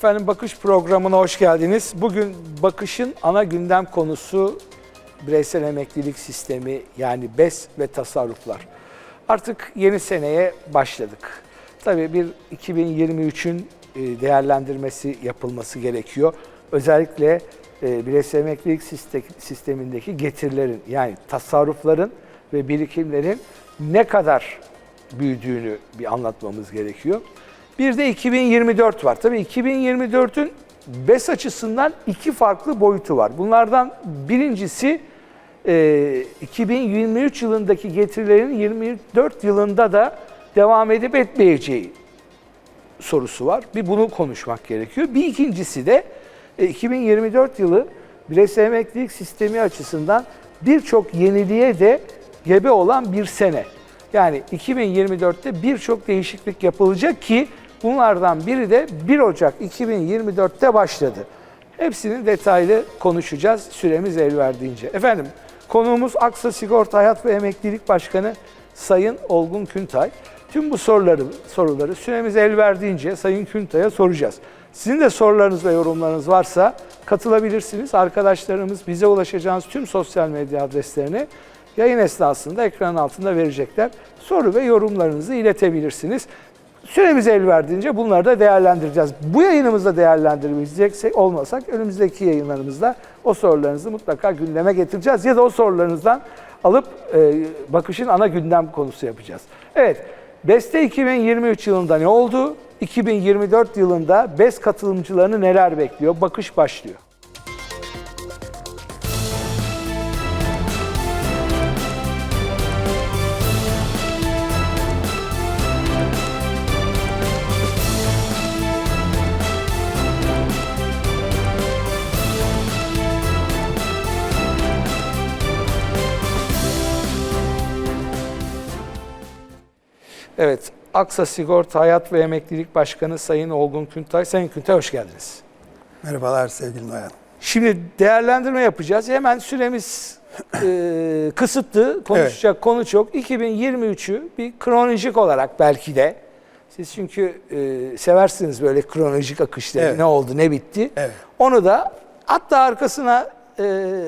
Efendim Bakış programına hoş geldiniz. Bugün Bakış'ın ana gündem konusu bireysel emeklilik sistemi yani BES ve tasarruflar. Artık yeni seneye başladık. Tabii bir 2023'ün e, değerlendirmesi yapılması gerekiyor. Özellikle e, bireysel emeklilik siste- sistemindeki getirilerin yani tasarrufların ve birikimlerin ne kadar büyüdüğünü bir anlatmamız gerekiyor. Bir de 2024 var. Tabii 2024'ün BES açısından iki farklı boyutu var. Bunlardan birincisi e, 2023 yılındaki getirilerin 24 yılında da devam edip etmeyeceği sorusu var. Bir bunu konuşmak gerekiyor. Bir ikincisi de e, 2024 yılı bireysel emeklilik sistemi açısından birçok yeniliğe de gebe olan bir sene. Yani 2024'te birçok değişiklik yapılacak ki bunlardan biri de 1 Ocak 2024'te başladı. Hepsini detaylı konuşacağız süremiz el verdiğince. Efendim konuğumuz Aksa Sigorta Hayat ve Emeklilik Başkanı Sayın Olgun Küntay. Tüm bu soruları soruları süremiz el verdiğince Sayın Küntay'a soracağız. Sizin de sorularınız ve yorumlarınız varsa katılabilirsiniz. Arkadaşlarımız bize ulaşacağınız tüm sosyal medya adreslerini yayın esnasında ekran altında verecekler. Soru ve yorumlarınızı iletebilirsiniz. Süremiz el verdiğince bunları da değerlendireceğiz. Bu yayınımızda değerlendirmeyeceksek olmasak önümüzdeki yayınlarımızda o sorularınızı mutlaka gündeme getireceğiz. Ya da o sorularınızdan alıp e, bakışın ana gündem konusu yapacağız. Evet, BES'te 2023 yılında ne oldu? 2024 yılında BES katılımcılarını neler bekliyor? Bakış başlıyor. Evet, Aksa Sigorta Hayat ve Emeklilik Başkanı Sayın Olgun Küntay. Sayın Küntay hoş geldiniz. Merhabalar sevgili Noyan. Şimdi değerlendirme yapacağız. Hemen süremiz e, kısıtlı. Konuşacak konu çok. 2023'ü bir kronolojik olarak belki de siz çünkü e, seversiniz böyle kronolojik akışları. Evet. Ne oldu, ne bitti. Evet. Onu da hatta arkasına e,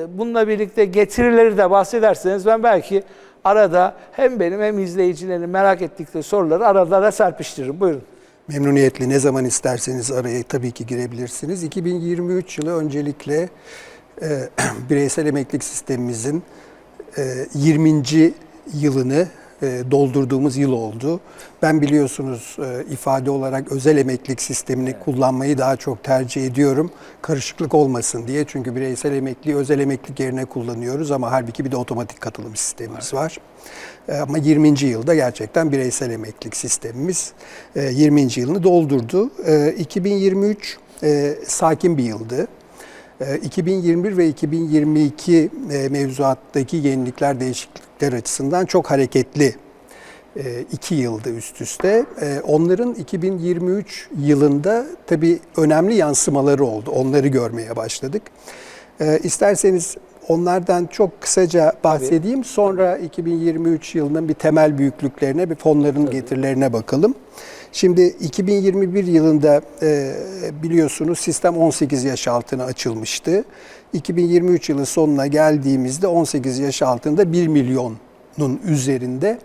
bununla birlikte getirileri de bahsederseniz ben belki arada hem benim hem izleyicilerin merak ettikleri soruları aralara serpiştiririm. Buyurun. Memnuniyetle ne zaman isterseniz araya tabii ki girebilirsiniz. 2023 yılı öncelikle e, bireysel emeklilik sistemimizin e, 20. yılını doldurduğumuz yıl oldu. Ben biliyorsunuz e, ifade olarak özel emeklilik sistemini kullanmayı daha çok tercih ediyorum. Karışıklık olmasın diye. Çünkü bireysel emekliyi özel emeklilik yerine kullanıyoruz ama halbuki bir de otomatik katılım sistemimiz var. E, Ama 20. yılda gerçekten bireysel emeklilik sistemimiz e, 20. yılını doldurdu. E, 2023 e, sakin bir yıldı. E, 2021 ve 2022 e, mevzuattaki yenilikler, değişiklikler açısından çok hareketli e, iki yılda üst üste. E, Onların 2023 yılında tabii önemli yansımaları oldu. Onları görmeye başladık. E, İsterseniz onlardan çok kısaca bahsedeyim. Sonra 2023 yılının bir temel büyüklüklerine, bir fonların getirilerine bakalım. Şimdi 2021 yılında e, biliyorsunuz sistem 18 yaş altına açılmıştı. 2023 yılı sonuna geldiğimizde 18 yaş altında 1 milyonun üzerinde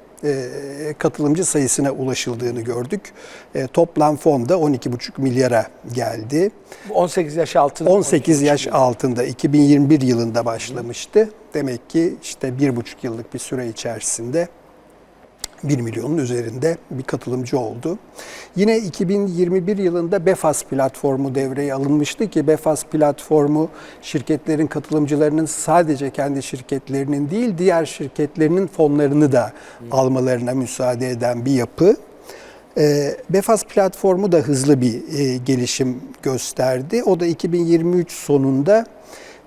katılımcı sayısına ulaşıldığını gördük. E, toplam fon da 12,5 milyara geldi. 18 yaş altı. 18 yaş altında 2021 yılında başlamıştı. Demek ki işte bir buçuk yıllık bir süre içerisinde 1 milyonun üzerinde bir katılımcı oldu. Yine 2021 yılında Befas platformu devreye alınmıştı ki Befas platformu şirketlerin katılımcılarının sadece kendi şirketlerinin değil diğer şirketlerinin fonlarını da almalarına müsaade eden bir yapı. E, Befas platformu da hızlı bir e, gelişim gösterdi. O da 2023 sonunda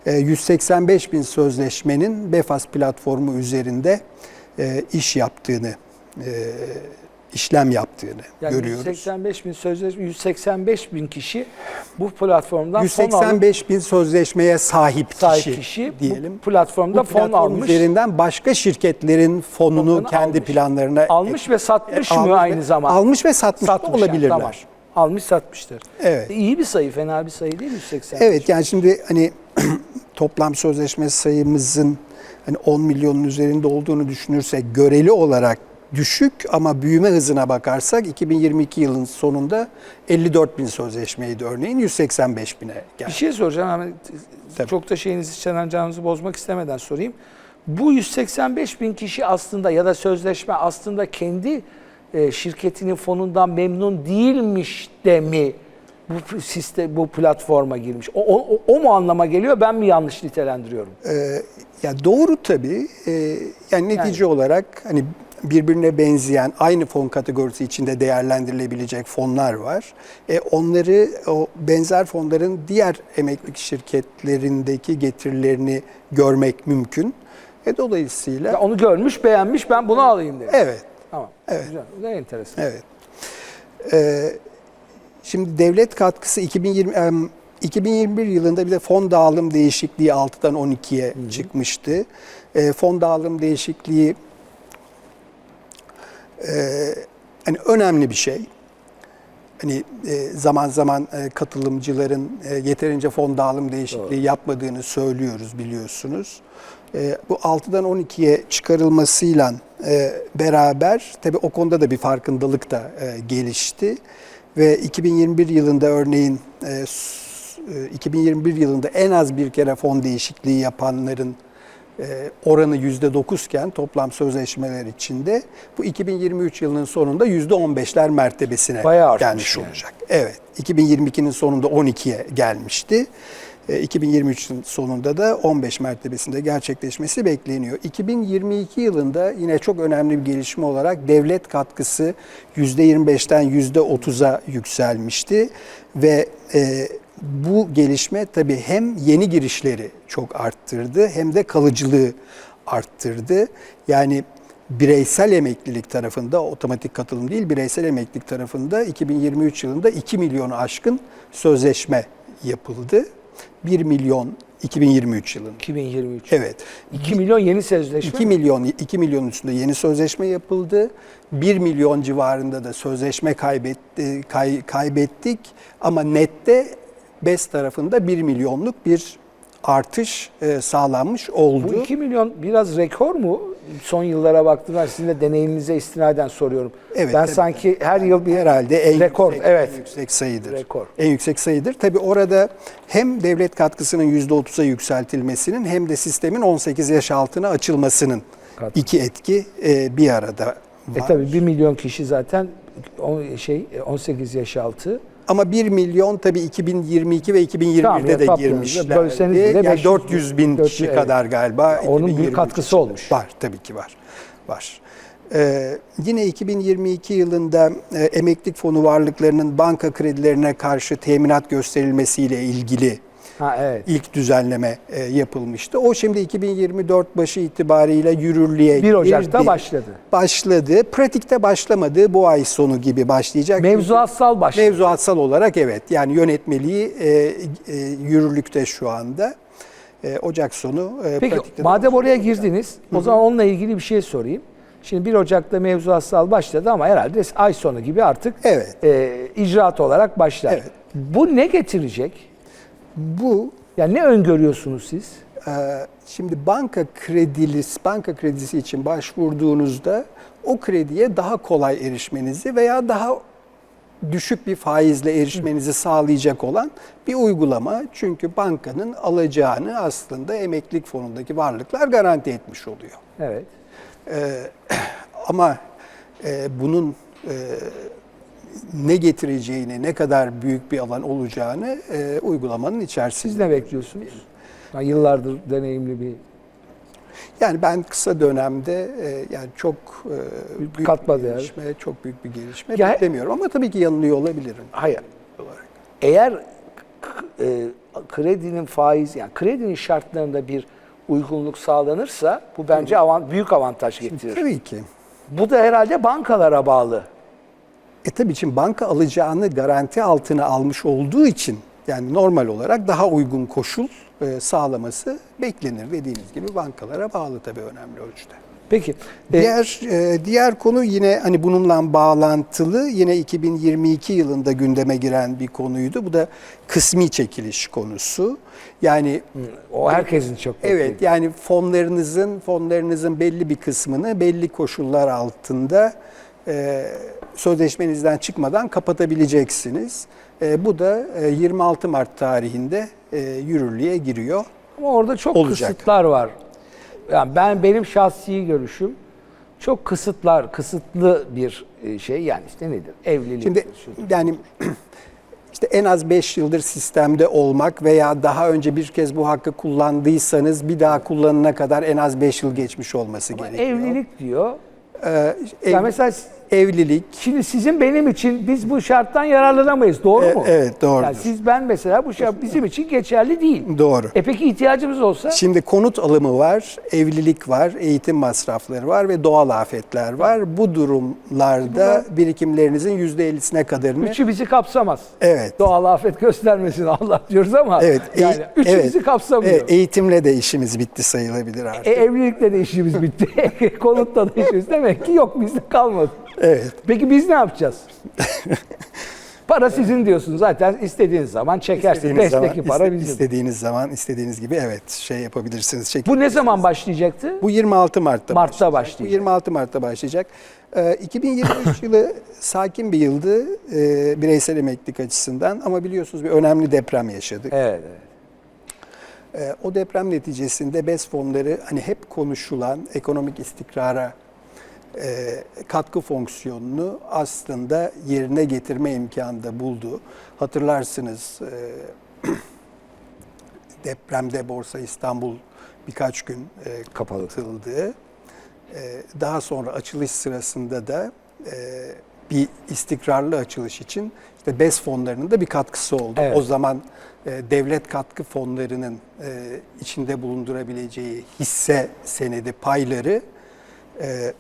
e, 185 bin sözleşmenin Befas platformu üzerinde e, iş yaptığını, e, işlem yaptığını yani görüyoruz. 185 bin sözleşme, 185 bin kişi bu platformdan fon alıp 185 bin sözleşmeye sahip, sahip kişi, kişi diyelim. bu platformda Bu fon platform almış. üzerinden başka şirketlerin fonunu Fonunu kendi almış. planlarına Almış ve satmış almış mı ve- aynı zamanda? Almış ve satmış, Satmış yani, olabilirler. tamam. Almış satmıştır. Evet. İyi bir sayı, fena bir sayı değil 180. Evet yani şimdi hani toplam sözleşme sayımızın hani 10 milyonun üzerinde olduğunu düşünürsek göreli olarak düşük ama büyüme hızına bakarsak 2022 yılın sonunda 54 bin sözleşmeydi örneğin 185 bine Bir geldi. şey soracağım ama Tabii. çok da şeyinizi çenencağınızı bozmak istemeden sorayım. Bu 185 bin kişi aslında ya da sözleşme aslında kendi e, şirketinin fonundan memnun değilmiş de mi bu sistem bu platforma girmiş? O, o, o- mu anlama geliyor? Ben mi yanlış nitelendiriyorum? Ee, ya doğru tabii. Ee, yani netice olarak hani birbirine benzeyen aynı fon kategorisi içinde değerlendirilebilecek fonlar var. E, onları o benzer fonların diğer emeklilik şirketlerindeki getirilerini görmek mümkün. E, dolayısıyla Ya onu görmüş, beğenmiş, ben bunu alayım demiş. evet. Tamam. Evet. Güzel. Ne enteresan. Evet. Ee, şimdi devlet katkısı 2020 em, 2021 yılında bir de fon dağılım değişikliği 6'dan 12'ye çıkmıştı. Ee, fon dağılım değişikliği e, hani önemli bir şey. Hani e, zaman zaman e, katılımcıların e, yeterince fon dağılım değişikliği yapmadığını söylüyoruz biliyorsunuz. E, bu 6'dan 12'ye çıkarılmasıyla e, beraber tabii o konuda da bir farkındalık da e, gelişti ve 2021 yılında örneğin e, s- e, 2021 yılında en az bir kere fon değişikliği yapanların e, oranı %9 iken toplam sözleşmeler içinde bu 2023 yılının sonunda %15'ler mertebesine Bayağı gelmiş yani. olacak. Evet. 2022'nin sonunda 12'ye gelmişti. E, 2023'ün sonunda da 15 mertebesinde gerçekleşmesi bekleniyor. 2022 yılında yine çok önemli bir gelişme olarak devlet katkısı %25'ten %30'a yükselmişti ve e, bu gelişme tabii hem yeni girişleri çok arttırdı hem de kalıcılığı arttırdı. Yani bireysel emeklilik tarafında otomatik katılım değil bireysel emeklilik tarafında 2023 yılında 2 milyonu aşkın sözleşme yapıldı. 1 milyon 2023 yılında. 2023. Evet. 2 milyon yeni sözleşme. 2 milyon 2 milyon üstünde yeni sözleşme yapıldı. 1 milyon civarında da sözleşme kaybetti, kay- kaybettik ama nette BES tarafında 1 milyonluk bir artış e, sağlanmış oldu. Bu 2 milyon biraz rekor mu? Son yıllara baktığımda sizin de deneyiminize istinaden soruyorum. Evet, ben tabii. sanki her yıl bir herhalde en rekor, yüksek, evet. en yüksek sayıdır. Rekor. En yüksek sayıdır. Tabii orada hem devlet katkısının %30'a yükseltilmesinin hem de sistemin 18 yaş altına açılmasının Katkı. iki etki e, bir arada var. E tabii 1 milyon kişi zaten şey 18 yaş altı. Ama 1 milyon tabii 2022 ve 2021'de Tamam, de girmişlerdi. bile Yani 500 400 bin dört- kişi evet. kadar galiba. Onun bir 2023 katkısı olmuş. Var tabii ki var. Var. Ee, yine 2022 yılında e, emeklilik fonu varlıklarının banka kredilerine karşı teminat gösterilmesiyle ilgili Ha evet. ilk düzenleme e, yapılmıştı. O şimdi 2024 başı itibariyle yürürlüğe 1 Ocak'ta girdi. başladı. başladı. Pratikte başlamadı. Bu ay sonu gibi başlayacak. Mevzuatsal başladı. Mevzuatsal olarak evet. Yani yönetmeliği e, e, yürürlükte şu anda. E, Ocak sonu. E, Peki pratikte de madem oraya girdiniz o zaman onunla ilgili bir şey sorayım. Şimdi 1 Ocak'ta mevzuatsal başladı ama herhalde ay sonu gibi artık Evet. e, icraat olarak başlar. Evet. Bu ne getirecek? Bu Yani ne öngörüyorsunuz siz? e, şimdi banka kredisi, banka kredisi için başvurduğunuzda o krediye daha kolay erişmenizi veya daha düşük bir faizle erişmenizi sağlayacak olan bir uygulama. Çünkü bankanın alacağını aslında emeklilik fonundaki varlıklar garanti etmiş oluyor. Evet. Ee, ama e, bunun e, ne getireceğini, ne kadar büyük bir alan olacağını e, uygulamanın içerisinde. Siz ne bekliyorsunuz? Yani yıllardır deneyimli bir Yani ben kısa dönemde e, yani çok e, Büyük büyük katma bir değer. gelişme, çok büyük bir gelişme Ya- beklemiyorum ama tabii ki yanılıyor olabilirim. Hayır. olarak. Eğer e, kredinin faiz yani kredinin şartlarında bir uygunluk sağlanırsa bu bence avant, büyük avantaj getirir. Tabii ki. Bu da herhalde bankalara bağlı. E tabii için banka alacağını garanti altına almış olduğu için yani normal olarak daha uygun koşul e, sağlaması beklenir. Dediğiniz gibi bankalara bağlı tabii önemli ölçüde. Peki. e, Diğer e, diğer konu yine hani bununla bağlantılı yine 2022 yılında gündeme giren bir konuydu. Bu da kısmi çekiliş konusu. Yani o herkesin çok evet beklediği. yani fonlarınızın fonlarınızın belli bir kısmını belli koşullar altında e, sözleşmenizden çıkmadan kapatabileceksiniz. E, bu da e, 26 Mart tarihinde e, yürürlüğe giriyor. Ama orada çok Olacak. kısıtlar var. Yani ben benim şahsi görüşüm çok kısıtlar, kısıtlı bir e, şey yani işte nedir? Evlilik. Şimdi yani işte en az 5 yıldır sistemde olmak veya daha önce bir kez bu hakkı kullandıysanız bir daha kullanana kadar en az 5 yıl geçmiş olması gerekiyor. evlilik diyor. Ee, ev- Yani mesela evlilik şimdi sizin benim için biz bu şarttan yararlanamayız. Doğru E, mu? evet, doğrudur. Yani siz ben mesela bu şart bizim için geçerli değil. doğru. E peki ihtiyacımız olsa Şimdi konut alımı var, evlilik var, eğitim masrafları var ve doğal afetler var. Bu durumlarda birikimlerinizin %50'sine kadarını üçü bizi kapsamaz. Evet. Doğal afet göstermesin Allah diyoruz ama Evet, yani eğ- üçü evet, bizi kapsamıyor. evet, eğitimle de işimiz bitti sayılabilir artık. E, evlilikle de işimiz bitti. Konutla da işimiz. Demek ki yok bizde kalmadı. Evet. Peki biz ne yapacağız? para sizin diyorsun zaten istediğiniz zaman çekersiniz. İstediğiniz zaman, para iste- bizim. istediğiniz zaman istediğiniz gibi evet şey yapabilirsiniz. Çekin. Bu ne zaman başlayacaktı? Bu 26 Mart'ta Mart'ta Bu başlayacak. 26 Mart'ta başlayacak. Ee, 2023 yılı sakin bir yıldı e, bireysel emeklilik açısından ama biliyorsunuz bir önemli deprem yaşadık. Evet. evet. Ee, o deprem neticesinde BES fonları hani hep konuşulan ekonomik istikrara e, katkı fonksiyonunu aslında yerine getirme imkanı da buldu. Hatırlarsınız e, depremde Borsa İstanbul birkaç gün e, Kapalı. kapatıldı. E, daha sonra açılış sırasında da e, bir istikrarlı açılış için işte BES fonlarının da bir katkısı oldu. Evet. O zaman e, devlet katkı fonlarının e, içinde bulundurabileceği hisse senedi payları e,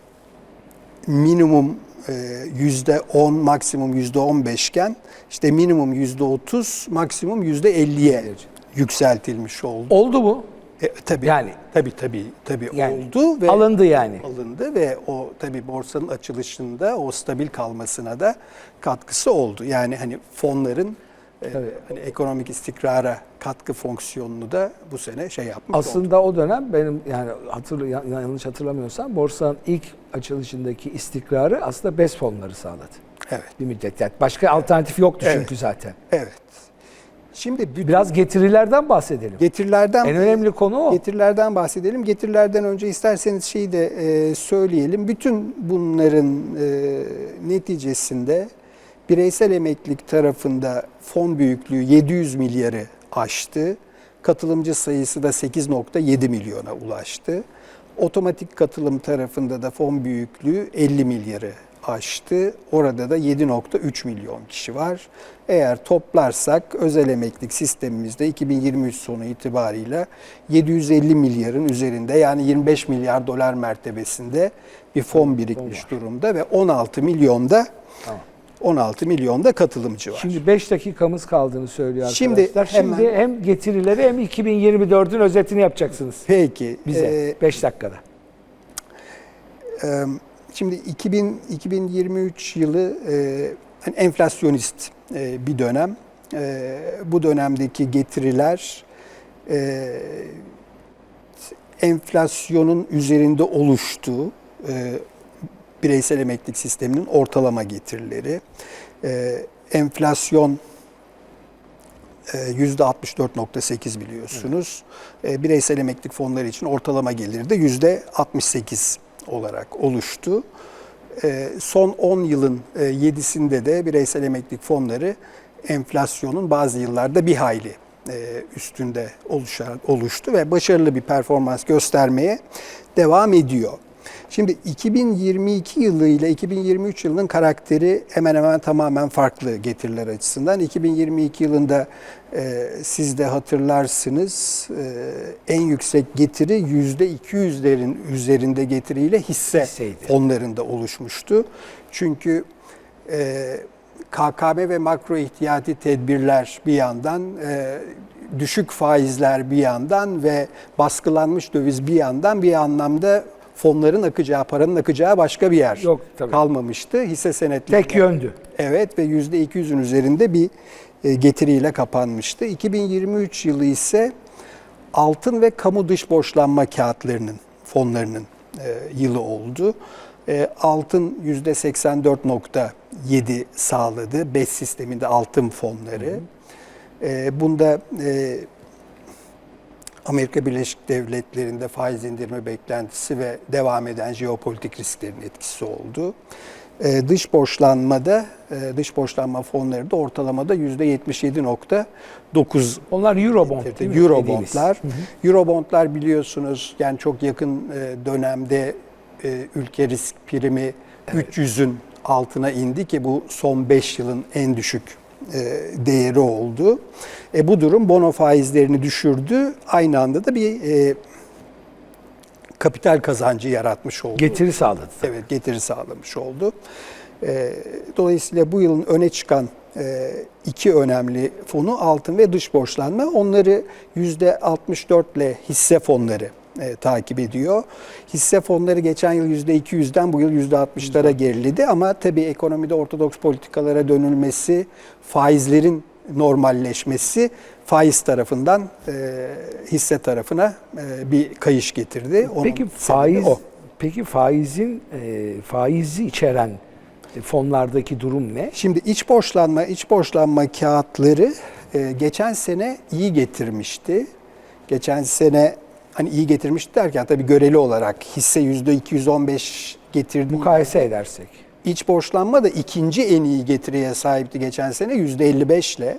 minimum e, yüzde 10 maksimum yüzde 15 iken işte minimum yüzde 30 maksimum yüzde 50'ye yükseltilmiş oldu. Oldu mu? E, tabii, Yani- tabii tabii tabii Yani oldu ve alındı yani. alındı ve o tabii borsanın açılışında o stabil kalmasına da katkısı oldu. Yani hani fonların Tabii. hani ekonomik istikrara katkı fonksiyonunu da bu sene şey yapmış oldu. Aslında o dönem benim yani hatırlı ya- yanlış hatırlamıyorsam borsanın ilk açılışındaki istikrarı aslında BES fonları sağladı. Evet. Bir müddet. Yani başka alternatif yoktu Evet. çünkü zaten. Evet. Şimdi bütün Biraz getirilerden bahsedelim. getirilerden En önemli konu o. Getirilerden bahsedelim. Getirilerden önce isterseniz şeyi de e, söyleyelim. Bütün bunların e, neticesinde bireysel emeklilik tarafında fon büyüklüğü 700 milyarı aştı. Katılımcı sayısı da 8.7 milyona ulaştı. Otomatik katılım tarafında da fon büyüklüğü 50 milyarı aştı. Orada da 7.3 milyon kişi var. Eğer toplarsak özel emeklilik sistemimizde 2023 sonu itibarıyla 750 milyarın üzerinde yani 25 milyar dolar mertebesinde bir fon birikmiş durumda ve 16 milyonda Tamam. 16 milyonda katılımcı var. Şimdi 5 dakikamız kaldığını söylüyor Şimdi arkadaşlar. Şimdi, hemen- hem getirileri hem 2024'ün özetini yapacaksınız Peki. bize e, 5 dakikada. Ee, Şimdi 2000, 2023 yılı e, hani enflasyonist e, bir dönem. E, bu dönemdeki getiriler e, enflasyonun üzerinde oluştuğu e, bireysel emeklilik sisteminin ortalama getirileri. E, enflasyon e, %64.8 biliyorsunuz. E, Bireysel emeklilik fonları için ortalama geliri de %68 olarak oluştu. E, Son 10 yılın 7'sinde de bireysel emeklilik fonları enflasyonun bazı yıllarda bir hayli e, üstünde oluştu ve başarılı bir performans göstermeye devam ediyor. Şimdi 2022 yılı ile 2023 yılının karakteri hemen hemen tamamen farklı getiriler açısından. 2022 yılında e, siz de hatırlarsınız e, en yüksek getiri %200'lerin üzerinde getiriyle hisse Hisseydi. fonlarında oluşmuştu. Çünkü e, KKM ve makro ihtiyati tedbirler bir yandan, e, düşük faizler bir yandan ve baskılanmış döviz bir yandan bir anlamda fonların akacağı, paranın akacağı başka bir yer Yok, tabii. kalmamıştı. Hisse senetleri Tek yöndü. Evet ve %200'ün üzerinde bir e, getiriyle kapanmıştı. 2023 yılı ise altın ve kamu dış borçlanma kağıtlarının, fonlarının e, yılı oldu. E, altın %84.7 sağladı. BES sisteminde altın fonları. E, bunda e, Amerika Birleşik Devletleri'nde faiz indirme beklentisi ve devam eden jeopolitik risklerin etkisi oldu. Ee, dış borçlanmada, e, dış borçlanma fonları da ortalamada %77.9 Onlar Eurobond getirdi. değil mi? Eurobondlar. Eurobondlar biliyorsunuz yani çok yakın e, dönemde e, ülke risk primi 300'ün altına indi ki bu son 5 yılın en düşük değeri oldu. E, bu durum bono faizlerini düşürdü. Aynı anda da bir e, kapital kazancı yaratmış oldu. Getiri sağladı. Evet getiri sağlamış oldu. E, Dolayısıyla bu yılın öne çıkan e, iki önemli fonu altın ve dış borçlanma. Onları %64 ile hisse fonları e, takip ediyor. Hisse fonları geçen yıl %200'den bu yıl %60'lara geriledi ama tabii ekonomide ortodoks politikalara dönülmesi, faizlerin normalleşmesi faiz tarafından e, hisse tarafına e, bir kayış getirdi. Onun Peki faiz o. peki faizin e, faizi içeren fonlardaki durum ne? Şimdi iç borçlanma, iç borçlanma kağıtları e, geçen sene iyi getirmişti. Geçen sene hani iyi getirmişti derken tabii göreli olarak hisse yüzde 215 getirdi. Mukayese edersek. İç borçlanma da ikinci en iyi getiriye sahipti geçen sene yüzde 55 ile.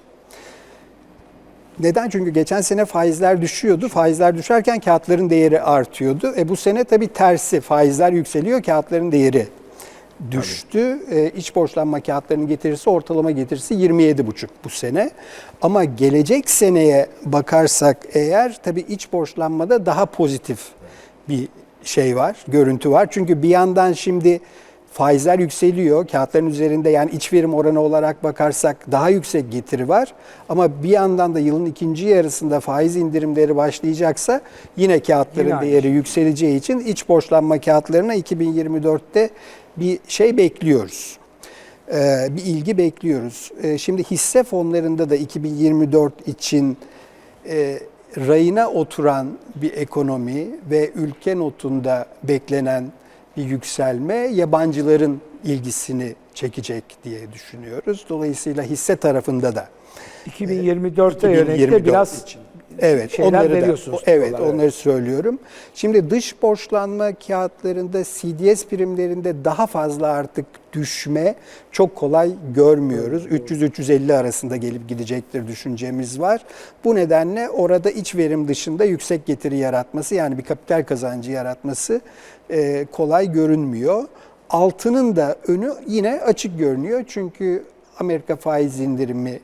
Neden? Çünkü geçen sene faizler düşüyordu. Faizler düşerken kağıtların değeri artıyordu. E bu sene tabii tersi. Faizler yükseliyor, kağıtların değeri düştü. E, iç borçlanma kağıtlarının getirisi ortalama getirisi 27,5 bu sene. Ama gelecek seneye bakarsak eğer tabii iç borçlanmada daha pozitif bir şey var, görüntü var. Çünkü bir yandan şimdi faizler yükseliyor. Kağıtların üzerinde yani iç verim oranı olarak bakarsak daha yüksek getiri var. Ama bir yandan da yılın ikinci yarısında faiz indirimleri başlayacaksa yine kağıtların Yine değeri şey. yükseleceği için iç borçlanma kağıtlarına 2024'te bir şey bekliyoruz. Ee, bir ilgi bekliyoruz. Ee, şimdi hisse fonlarında da 2024 için e, rayına oturan bir ekonomi ve ülke notunda beklenen bir yükselme yabancıların ilgisini çekecek diye düşünüyoruz. Dolayısıyla hisse tarafında da 2024'te yönelik de 2024 biraz için. Evet, şeyler onları da, veriyorsunuz evet, diyorlar, onları söylüyorum. Şimdi dış borçlanma kağıtlarında CDS primlerinde daha fazla artık düşme çok kolay görmüyoruz. 300-350 arasında gelip gidecektir düşüncemiz var. Bu nedenle orada iç verim dışında yüksek getiri yaratması yani bir kapital kazancı yaratması e, kolay görünmüyor. Altının da önü yine açık görünüyor. Çünkü Amerika faiz indirimi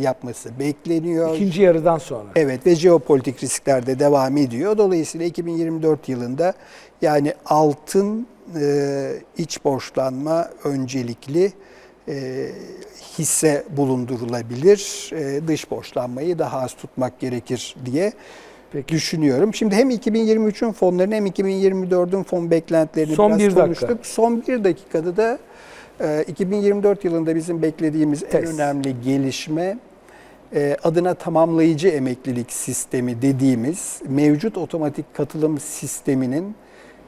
yapması bekleniyor. ikinci yarıdan sonra. Evet ve jeopolitik riskler de devam ediyor. Dolayısıyla 2024 yılında yani altın e, iç borçlanma öncelikli e, hisse bulundurulabilir. E, dış borçlanmayı daha az tutmak gerekir diye Peki. düşünüyorum. Şimdi hem 2023'ün fonlarını hem 2024'ün fon beklentilerini Son biraz bir dakika. konuştuk. Son bir dakikada da e, 2024 yılında bizim beklediğimiz en Test. önemli gelişme e, adına tamamlayıcı emeklilik sistemi dediğimiz mevcut otomatik katılım sisteminin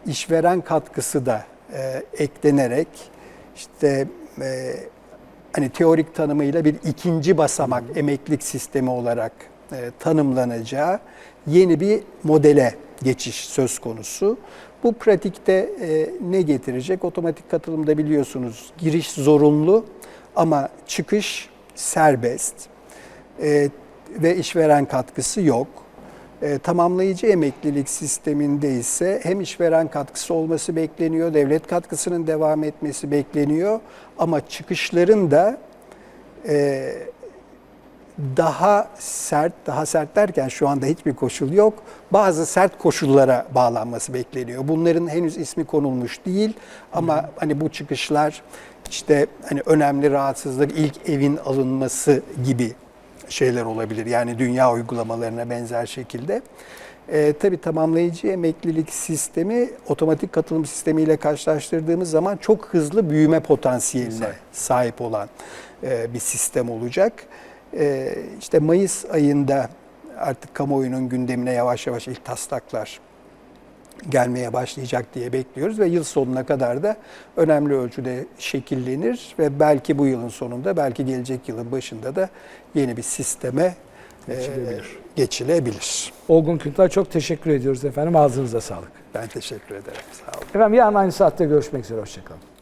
işveren katkısı da e, eklenerek işte e, hani teorik tanımıyla bir ikinci basamak emeklilik sistemi olarak e, tanımlanacağı yeni bir modele geçiş söz konusu. Bu pratikte e, ne getirecek? Otomatik katılımda biliyorsunuz giriş zorunlu ama çıkış serbest E, ve işveren katkısı yok. E, tamamlayıcı emeklilik sisteminde ise hem işveren katkısı olması bekleniyor, devlet katkısının devam etmesi bekleniyor ama çıkışların da e, daha sert, daha sert derken şu anda hiçbir koşul yok. Bazı sert koşullara bağlanması bekleniyor. Bunların henüz ismi konulmuş değil ama hani bu çıkışlar işte hani önemli rahatsızlık, ilk evin alınması gibi şeyler olabilir. Yani dünya uygulamalarına benzer şekilde. E, tabii tamamlayıcı emeklilik sistemi otomatik katılım sistemiyle karşılaştırdığımız zaman çok hızlı büyüme potansiyeline sahip olan e, bir sistem olacak. E, işte Mayıs ayında artık kamuoyunun gündemine yavaş yavaş ilk taslaklar gelmeye başlayacak diye bekliyoruz ve yıl sonuna kadar da önemli ölçüde şekillenir ve belki bu yılın sonunda belki gelecek yılın başında da yeni bir sisteme e, Geçilebilir. geçilebilir. Olgun Küntal çok teşekkür ediyoruz efendim. Ağzınıza sağlık. Ben teşekkür ederim. Sağ olun. Efendim yarın aynı saatte görüşmek üzere. Hoşçakalın.